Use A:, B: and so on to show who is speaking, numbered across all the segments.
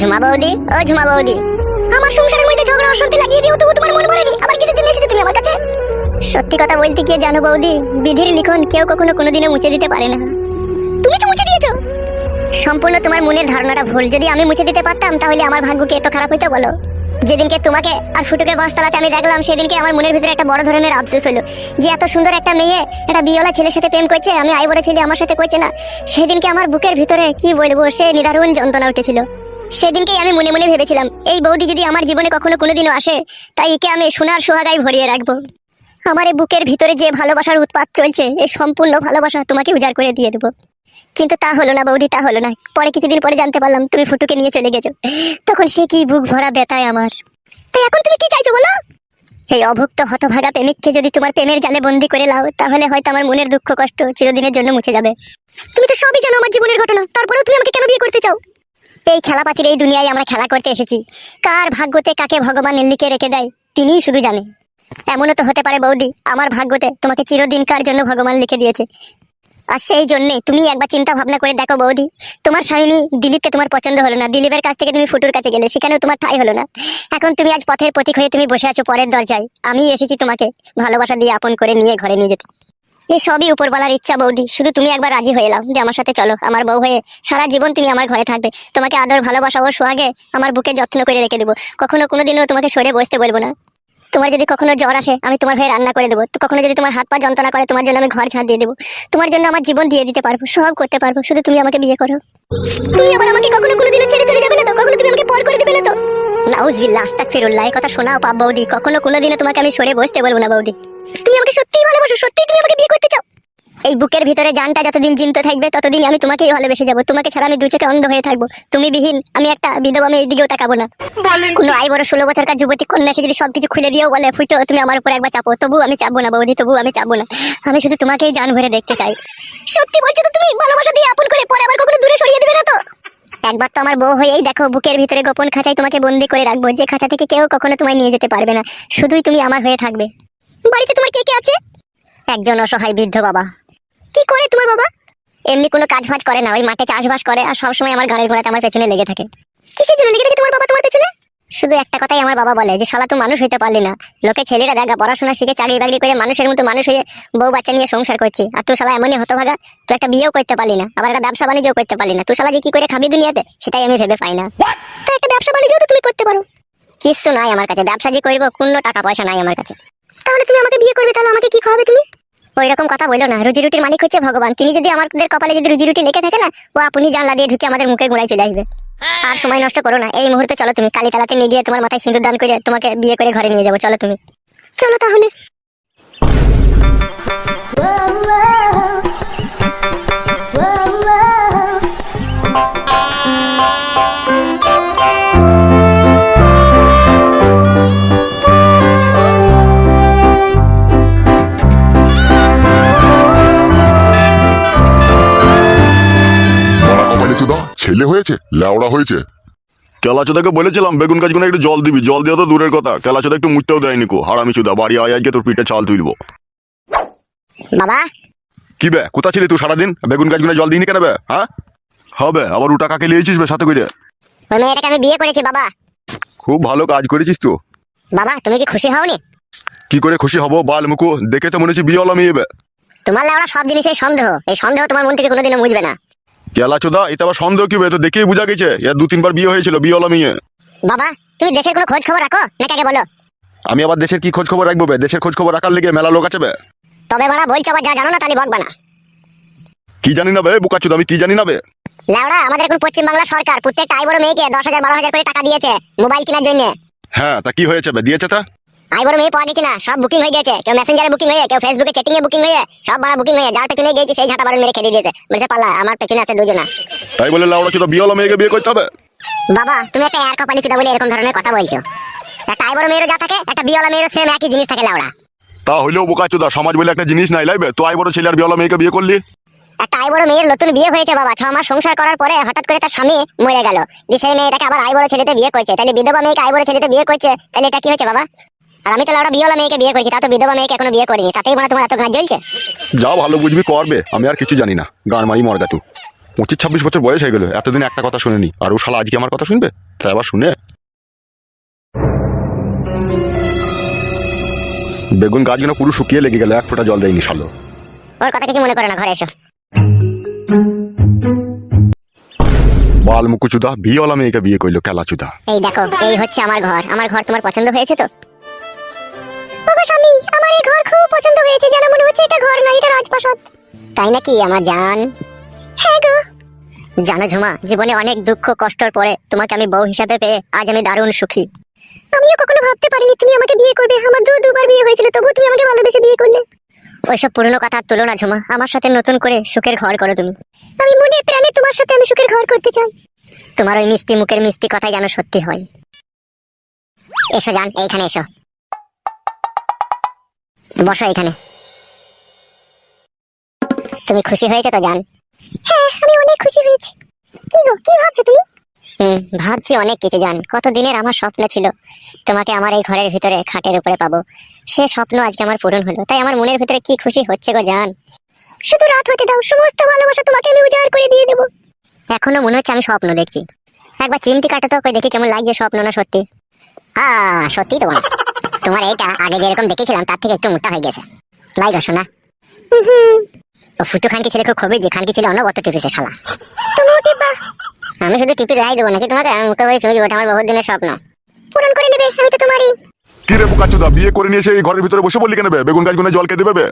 A: ঝুমা বৌদি, ও ঝুমা বৌদি। আমার সংসারের মধ্যে ঝগড়া, অশান্তি লাগিয়ে দিও তবু তোমার মন ভরেনি। আবার কিছু জন্য এসেছ তুমি আমার কাছে? সত্যি কথা বলতে কি জানো বৌদি, বিধির লিখন কেউ কখনো কোনোদিনও মুছে দিতে পারে না। তুমি তো মুছে দিয়েছ। সম্পূর্ণ তোমার মনের ধারণাটা ভুল। যদি আমি মুছে দিতে পারতাম, তাহলে আমার ভাগ্য কি এত খারাপ হইতো বলো? যেদিনকে তোমাকে আর ফুটুকে বাসতলাতে আমি দেখলাম, সেদিনকে আমার মনের ভিতরে একটা বড় ধরনের আফসোস হলো। যে এত সুন্দর একটা মেয়ে, একটা বিয়লা ছেলের সাথে প্রেম করছে, আমি আই বড় ছেলে আমার সাথে করছে না। সেদিনকে আমার বুকের ভিতরে কি বলব সে নিদারুণ যন্ত্রণা উঠেছিল। সেদিনকেই আমি মনে মনে ভেবেছিলাম, এই বৌদি যদি আমার জীবনে কখনো কোনোদিনও আসে, তাই একে আমি সোনার সোহাগায় ভরিয়ে রাখব। আমার এই বুকের ভিতরে যে ভালোবাসার উৎপাত চলছে এই সম্পূর্ণ ভালোবাসা তোমাকে উজাড় করে দিয়ে দেবো। কিন্তু তা হলো না বৌদি, তা হলো না। পরে কিছুদিন পরে জানতে পারলাম তুমি ফুটুকে নিয়ে চলে গেছো। তখন সে কি বুক ভরা ব্যথায় আমার। তাই এখন তুমি কি চাইছো বলো? এই অভুক্ত হতভাগা প্রেমিককে যদি তোমার প্রেমের জালে বন্দি করে লাও, তাহলে হয়তো আমার মনের দুঃখ কষ্ট চিরদিনের জন্য মুছে যাবে। তুমি তো সবই জানো আমার জীবনের ঘটনা, তারপরেও তুমি আমাকে কেন বিয়ে করতে চাও? এই খেলাপাতির এই দুনিয়ায় আমরা খেলা করতে এসেছি। কার ভাগ্যতে কাকে ভগবান লিখে রেখে দেয়, তিনিই শুধু জানে। এমনও তো হতে পারে বৌদি, আমার ভাগ্যতে তোমাকে চিরদিনকার জন্য ভগবান লিখে দিয়েছে। আর সেই জন্যে তুমি একবার চিন্তা ভাবনা করে দেখো বৌদি, তোমার স্বামী দিলীপকে তোমার পছন্দ হলো না। দিলীপের কাছ থেকে তুমি ফুটুর কাছে গেলে, সেখানেও তোমার ঠাই হলো না। এখন তুমি আজ পথের প্রতীক হয়ে তুমি বসে আছো পরের দরজায়। আমি এসেছি তোমাকে ভালোবাসা দিয়ে আপন করে নিয়ে ঘরে নিয়ে যেতে। এ সবই উপরওয়ালার ইচ্ছা বৌদি। শুধু তুমি একবার রাজি হয়ে এলাও যে আমার সাথে চলো। আমার বউ হয়ে সারা জীবন তুমি আমার ঘরে থাকবে। তোমাকে আদর, ভালোবাসা ও সোহাগে আমার বুকে যত্ন করে রেখে দেবো। কখনো কোনোদিনও তোমাকে সরে বসতে বলব না। তোমার যদি কখনো জ্বর আসে, আমি তোমার হয়ে রান্না করে দেবো। তো কখনো যদি তোমার হাত পা যন্ত্রণা করে, তোমার জন্য আমি ঘর ঝাঁট দিয়ে দেবো। তোমার জন্য আমার জীবন দিয়ে দিতে পারব, সব করতে পারব। শুধু তুমি আমাকে বিয়ে করো। তুমি আবার আমাকে কখনো কোনোদিনও ছেড়ে চলে যাবে না তো? কখনো তুমি আমাকে পর করে দেবে না তো? নাউজবিল্লাহ আস্তাক ফিরুল্লাহ কথা শোনাও পাপ বৌদি। কখনো কোনোদিনও তোমাকে আমি সরে বসতে বলব না বৌদি। তুমি আমাকে সত্যিই ভালোবাসো সত্যিই তুমি আমাকে বিয়ে করতে চাও। এই বুকের ভিতরে জানটা যতদিন জিনতে থাকবে ততদিন আমি তোমাকেই ভালোবেসে যাব। তোমাকে ছাড়া আমি দু চোখে অন্ধ হয়ে থাকব। তুমি বিহীন আমি একটা বিধবা আমি এইদিকেও তাকাবো না। কোনো আই বড় ষোলো বছরকার যুবতী কন্যা এসে যদি সবকিছু খুলে দিয়েও বলে ফুটো তুমি আমার উপর একবার চাপো। তবু আমি চাপবো না বৌদি তবু আমি চাপবো না। আমি শুধু তোমাকেই জান ভরে দেখতে চাই। সত্যি বলছো তো তুমি? ভালোবাসা দিয়ে আপন করে পরে আবার কখনো দূরে সরিয়ে দিবে না তো? একবার তো আমার বউ হয়েই দেখো বুকের ভিতরে গোপন খাঁচায় তোমাকে বন্দি করে রাখব। যে খাঁচা থেকে কেউ কখনো তোমায় নিয়ে যেতে পারবে না। শুধুই তুমি আমার হয়ে থাকবে। বাড়িতে তোমার কে কে আছে? একজন অসহায় বৃদ্ধ বাবা। কি করে তোমার বাবা? এমনি কোনো কাজ ফাজ করে না ওই মাঠে চাষবাস করে আর সবসময় আমার গাড়ির ঘোড়াতে আমার পেছনে লেগে থাকে। কিসের জন্য লেগে থাকে তোমার বাবা তোমার পেছনে? শুধু একটা কথাই আমার বাবা বলে যে শালা তুই মানুষ হইতে পারলি না। লোকে ছেলেরা দেখা পড়াশোনা শিখে চাকরি বাকরি করে মানুষের মতো মানুষ হয়ে বউ বাচ্চা নিয়ে সংসার করছি। আর তুই শালা এমনই হতভাগা তুই একটা বিয়েও করতে পারলি না আবার একটা ব্যবসা বাণিজ্যও করতে পারলি না। তুই শালা যে কি করে খাবি দুনিয়াতে সেটাই আমি ভেবে পাই না। তো একটা ব্যবসা বাণিজ্য তো তুমি করতে পারো। কিচ্ছু নাই আমার কাছে ব্যবসা যে করব কোনো টাকা পয়সা নাই আমার কাছে। তাহলে তুমি আমাকে বিয়ে করবে তাহলে আমাকে কি খাওয়াবে তুমি? ওই রকম কথা বলল না। রুজি রুটির মালিক হচ্ছে ভগবান। তিনি যদি আমাদের কপালে যদি রুজি রুটি লেখে থাকে না ও আপনি জানলা দিয়ে ঢুকে আমাদের মুখে গোড়ায় চলে আসবে। আর সময় নষ্ট করো না। এই মুহূর্তে চলো তুমি। কালী তালাতে নিয়ে গিয়ে তোমার মাথায় সিঁদুর দান করে তোমাকে বিয়ে করে ঘরে নিয়ে যাব। চলো তুমি। চলো তাহলে।
B: ছেলে হয়েছে? লেওড়া হয়েছে?
C: কেলাচোদাকে বলেছিলাম বেগুন গাছগুলো একটু জল দিবি জল দেওয়া তো দূরের কথা। কেলাচোদা একটু মুটতেও দেয়নি কো হারামি চুদা বাড়ি আয় আজকে তোর পিঠে চাল তুলবো।
A: বাবা?
C: কি বে কোথা ছিলি তুই সারাদিন? বেগুন গাছগুলো জল দিইনি কেন বে হ্যাঁ? হবে আবার উটা কাকে লিয়েছিস বে সাথে করে?
A: ওই মেয়েটাকে আমি বিয়ে করেছি বাবা।
C: খুব ভালো কাজ করেছিস তো।
A: বাবা তুমি কি খুশি হওনি?
C: কি করে খুশি হব বাল মুকু দেখে তো মনে হচ্ছে বিয়েওয়ালা মেয়ে বে।
A: তোমার লেওড়া সব জিনিসের সন্দেহ এই সন্দেহ তোমার মন থেকে কোনোদিনও মুছবে না।
C: কেলাচোদা এটা আবার সন্দেহ কি তো দেখেই বোঝা গেছে। এর দু তিনবার বিয়ে হয়েছিল বিয়েওয়ালা মেয়ে।
A: বাবা তুমি দেশের কোনো খোঁজ খবর রাখো? না কাকে বলো?
C: আমি আবার দেশের কি খোঁজ খবর রাখব বে? দেশের খোঁজ খবর রাখার লেগে মেলা লোক আছে বে?
A: তবে বাড়া বলছো আবার যা জানো না তাহলে বকবা না।
C: কি জানি না বে বুকাচুদা আমি কি জানি না বে?
A: লেওড়া আমাদের এখন পশ্চিমবাংলা সরকার। প্রত্যেকটা আই বড় মেয়েকে দশ হাজার বারো হাজার করে টাকা দিয়েছে মোবাইল কেনার জন্য।
C: হ্যাঁ তা কি হয়েছে বে? দিয়েছে তা?
A: আই বড় মেয়ে পাওয়া গেছে না সব বুকিং হয়ে গেছে। কেউ মেসেঞ্জারে বুকিং হয়ে কেউ ফেসবুকে চ্যাটিং এ বুকিং হয়ে সব বাড়া বুকিং হয়ে যার পেছনে গিয়েছে সেই ঝাঁটা বারণ মেরে খেতে দিয়েছে। বলছে পালা আমার পেছনে আছে দুজনা।
C: তাই বলে লাউড়া চুদা বিয়েওয়ালা মেয়েকে বিয়ে করতে হবে?
A: বাবা তুমি একটা এয়ার কপালি চুদা বলে এরকম ধরনের কথা বলছো। একটা আই বড় মেয়েরও যা থাকে একটা বিয়েওয়ালা মেয়েরও সেম একই জিনিস থাকে লাউড়া।
C: তা হইলেও বোকা চোদা সমাজ বলে একটা জিনিস নাই লাইবে? তো আই বড় ছেলে আর বিয়লা মেয়েকে বিয়ে করলি?
A: একটা আই বড় মেয়ের নতুন বিয়ে হয়েছে বাবা ছ মাস সংসার করার পরে হঠাৎ করে তার স্বামী মরে গেল। সেই মেয়েটাকে আবার আই বড় ছেলেতে বিয়ে করছে। তাহলে বিধবা মেয়েকে আই বড় ছেলেতে বিয়ে করছে তাহলে এটা কি হয়েছে বাবা? আর আমি তো লাউড়া বিয়েওয়ালা মেয়েকে বিয়ে করেছি তা তো বিধবা মেয়েকে এখনও বিয়ে করিনি তাতেই মানে তোমার এত জ্বলছে?
C: যা ভালো বুঝবি করবে আমি আর কিছু জানি না গান মারি মরগা তু। পঁচিশ ছাব্বিশ বছর বয়স হয়ে গেল এতদিন একটা কথা শুনেনি আর ও শালা আজকে আমার কথা শুনবে? তাই আবার শুনে। বেগুন গাছগুলো পুরো শুকিয়ে লেগে গেল এক ফোঁটা জল দেয়নি শালো।
A: ওর কথা কিছু মনে করে না ঘরে এসো।
C: বাল মুকুচুদা বিয়েওয়ালা মেয়েকে বিয়ে করল খেলাচুদা।
A: এই দেখো এই হচ্ছে আমার ঘর। আমার ঘর তোমার পছন্দ হয়েছে তো? বাবা স্বামী আমার এই ঘর খুব পছন্দ হয়েছে যেন মনে হচ্ছে এটা ঘর না এটা রাজপ্রাসাদ। তাই নাকি আমার জান? হ্যাঁ গো। জানো ঝুমা জীবনে অনেক দুঃখ কষ্টর পরে তোমাকে আমি বউ হিসাবে পেয়ে আজ আমি দারুণ সুখী। আমিও কখনো ভাবতে পারিনি তুমি আমাকে বিয়ে করবে। আমার দু দুবার বিয়ে হয়েছিল তবু তুমি আমাকে ভালোবেসে বিয়ে করলে। ওইসব পুরনো কথা তুলো না ঝুমা আমার সাথে নতুন করে সুখের ঘর করো তুমি। আমি মনে প্রাণে তোমার সাথে আমি সুখের ঘর করতে চাই। তোমার ওই মিষ্টি মুখের মিষ্টি কথাই যেন সত্যি হয়। এসো জান এইখানে এসো। বসো এখানে। তুমি খুশি হয়েছো তো জান? হ্যাঁ আমি অনেক খুশি হয়েছি। কি গো কি ভাবছ তুমি? হুম ভাবছি অনেক কিছু জান। কত দিনের আমার স্বপ্ন ছিল তোমাকে আমার এই ঘরের ভিতরে খাটের উপরে পাবো। সে স্বপ্ন আজকে আমার পূরণ হলো। তাই আমার মনের ভিতরে কি খুশি হচ্ছে গো জান? শুধু রাত হতে দাও সমস্ত ভালোবাসা তোমাকে আমি উজাড় করে দিয়ে দেবো। এখনও মনে হচ্ছে আমি স্বপ্ন দেখছি। একবার চিমটি কাটো তো কই দেখি কেমন লাগছে স্বপ্ন না সত্যি? হ্যাঁ সত্যি তো তোমার এইটা আগে যেরকম দেখেছিলাম তার থেকে একটু মোটা হয়ে গেছে। লাইগা শোনা ও ফুটু খানকি ছেলে খুব খবর যে খানকি ছেলে অনবত টিপিছে শালা। তুমিও টিপা আমি শুধু টিপি রাই দেবো নাকি তোমাকে? আমি মুখে বলে চলে যাব এটা আমার বহুত দিনের স্বপ্ন। পূরণ করে নেবে আমি তো তোমারই।
C: কি রে বোকাচুদা বিয়ে করে নিয়ে এসে এই ঘরের ভিতরে বসে বললি কেন বে? বেগুন গাছগুলো জল খেতে দেবে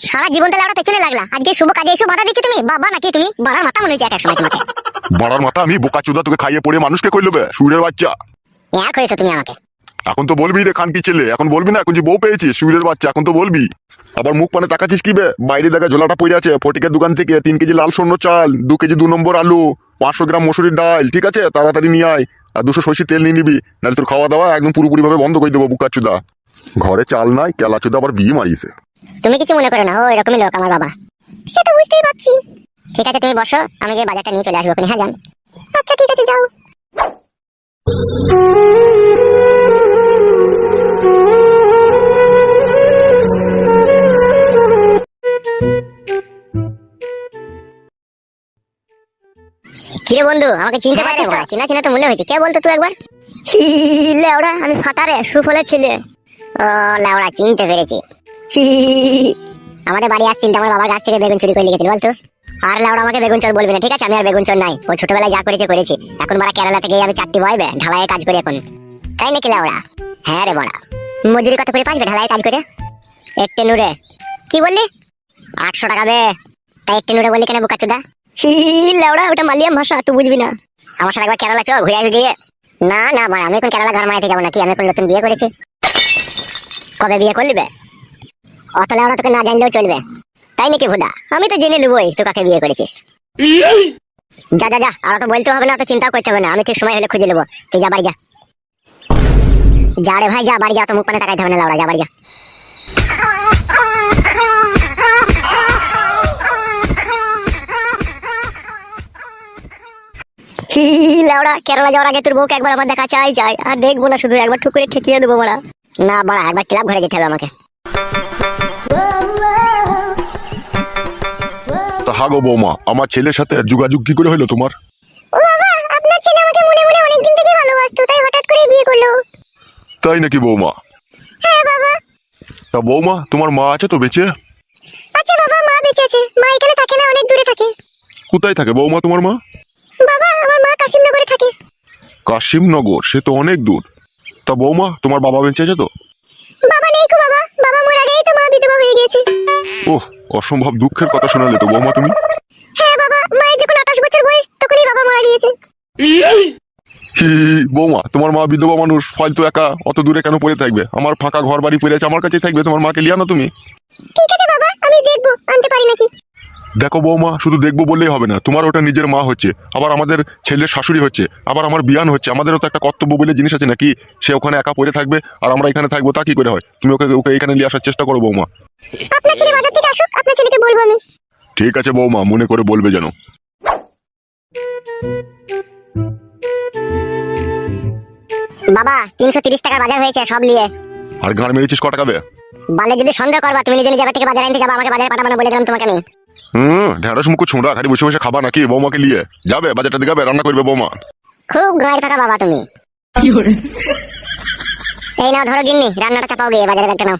A: সারা জীবন তাহলে পেছনে লাগলা। আজকে শুভ কাজে এসে বাধা দিচ্ছ তুমি? বাবা নাকি তুমি? বাড়ার মাথা মনে হচ্ছে এক এক সময় তোমাকে।
C: বাড়ার মাথা আমি বোকাচুদা তোকে খাইয়ে পড়ে মানুষকে কইলো বে সুরের বাচ্চা।
A: এক হয়েছো তুমি আমাকে?
C: এখন তো বলবি রে খানকি ছেলে, এখন বলবি না, এখন যে বউ পেয়েছিস সুরের বাচ্চা এখন তো বলবি। আবার মুখ পানে তাকাচ্ছিস কি বে? বাইরে দেখা ঝোলাটা পড়ে আছে, ফটিকের দোকান থেকে তিন কেজি লাল সর্ণ চাল, দু কেজি দু নম্বর আলু, পাঁচশো গ্রাম মসুরির ডাল, ঠিক আছে? তাড়াতাড়ি নিয়ে আয়, আর দুশো সর্ষে তেল নিয়ে নিবি, নাহলে তোর খাওয়া দাওয়া একদম পুরোপুরি ভাবে বন্ধ করে দেবো বুকাচুদা ঘরে চাল নাই, কেলা চুদা আবার বিয়ে মারিয়েছে।
A: তুমি কিছু মনে করো না, ও এরকমই লোক আমার বাবা। সে তো বুঝতেই পারছি। ঠিক আছে, তুমি বসো, আমি যে বাজারটা নিয়ে চলে আসব হ্যাঁ যান আচ্ছা ঠিক আছে, যাও। কিরে বন্ধু আমাকে চিনতে পারছিস তো চিনা চিনা তো মনে হয়েছে। কে বলতো তুই একবার? লেওড়া আমি ফাটারে সুফলের ছেলে। ও লেওড়া চিনতে পেরেছি। আমাদের বাড়ি আসছিল আমার বাবার গাছ থেকে বেগুন চুরি করে লিখেছিল বলতো? আর লাউড়া আমাকে বেগুন চোর বলবি না ঠিক আছে? আমি আর বেগুন চোর নাই। ও ছোটবেলায় যা করেছে করেছি। এখন বড়া কেরালা থেকে আমি চারটি বয়বে ঢালাইয়ের কাজ করি এখন। তাই নাকি লাউড়া হ্যাঁ রে বড়া। মজুরি কত করে পাঁচবে ঢালাইয়ের কাজ করে? একটে নুরে। কি বললি? আটশো টাকা বে। তাই একটে নুরে বললি কেন বোকাচোদা? হি ওটা মালিয়াম ভাষা আমি অত লেওড়া চলবে। তাই নাকি ভুদা? আমি তো জেনে নেবই তুই কাকে বিয়ে করেছিস। যা যা যা বলতে হবে না তো চিন্তাও করতে হবে না। আমি ঠিক সময় হলে খুঁজে নেব। তুই যা, বাড়ি যা। যা রে ভাই, যা, বাড়ি যা তো মুখ পানে তাকাইতে হবে না লাউড়া যা, বাড়ি যা। হি, লাউড়া কেরালা যাওয়ার আগে তোর বউকে একবার আমার দেখা চাই চাই। আর দেখব না শুধু একবার ঠুক করে ঠেকিয়ে দেবো বড়া না বড়া একবার ক্লাব ঘরে যেতে হবে আমাকে।
C: তা হাগো বৌমা আমার ছেলের সাথে যোগাযোগ কি করে হলো তোমার?
A: ও বাবা আপনার ছেলে আমাকে মনে মনে অনেকদিন থেকে ভালোবাসতো তাই হঠাৎ করে বিয়ে করল।
C: তাই নাকি বৌমা?
A: হ্যাঁ বাবা।
C: তা বৌমা তোমার মা আছে তো বেঁচে?
A: আচ্ছা বাবা মা বেঁচে আছে। মা এখানে থাকে না অনেক দূরে থাকে।
C: কোথায় থাকে বৌমা তোমার মা
A: বাবা আমার মা কাশিমনগরে থাকে
C: কাশিমনগর সে তো অনেক দূর। তা বৌমা তোমার বাবা বেঁচে আছে তো?
A: বাবা নেই কো বাবা। বাবা মরে গেই তো মা বিধবা হয়ে গেছে
C: ওহ অসম্ভব দুঃখের কথা শোনালে তো বৌমা তুমি।
A: হ্যাঁ বাবা মায়ের যখন আঠাশ বছর বয়স তখনই বাবা মারা গিয়েছে।
C: বৌমা তোমার মা বিধবা মানুষ হয়তো একা অত দূরে কেন পড়ে থাকবে? আমার ফাঁকা ঘর বাড়ি পড়ে আছে আমার কাছেই থাকবে তোমার মাকে লিয়ানো তুমি।
A: ঠিক আছে বাবা আমি দেখব আনতে পারি নাকি?
C: দেখো বৌমা শুধু দেখব বললেই হবে না। তোমার ওটা নিজের মা হচ্ছে আবার আমাদের ছেলের শাশুড়ি হচ্ছে আবার আমার বিয়ান হচ্ছে। আমাদেরও তো একটা কর্তব্য বলে জিনিস আছে নাকি? সে ওখানে একা পড়ে থাকবে আর আমরা এখানে থাকব তা কি করে হয়? তুমি ওকে ওকে এখানে নিয়ে আসার চেষ্টা করো বৌমা।
A: আপনার ছেলে বাজার থেকে আসুক আপনার ছেলেকে বলব আমি।
C: ঠিক আছে বৌমা মনে করে বলবে যেন।
A: বাবা তিনশো তিরিশ টাকার বাজার হয়েছে সব নিয়ে।
C: আর গান মেরেছিস ক টাকা বে?
A: বালে যদি সন্দেহ করবা তুমি নিজে নিজে থেকে বাজার আনতে যাবা আমাকে বাজারে পাঠাবো বলে দিলাম তোমাকে আমি।
C: হুম ঢেঁড়স মুখ ছোঁড়া খালি বসে বসে খাবা নাকি বৌমাকে নিয়ে? যাবে বাজারটা দিকে রান্না করবে বৌমা।
A: খুব গাঁয়ের থাকা বাবা তুমি। এই নাও ধরো গিন্নি রান্নাটা চাপাও গিয়ে বাজারে একটা নাও।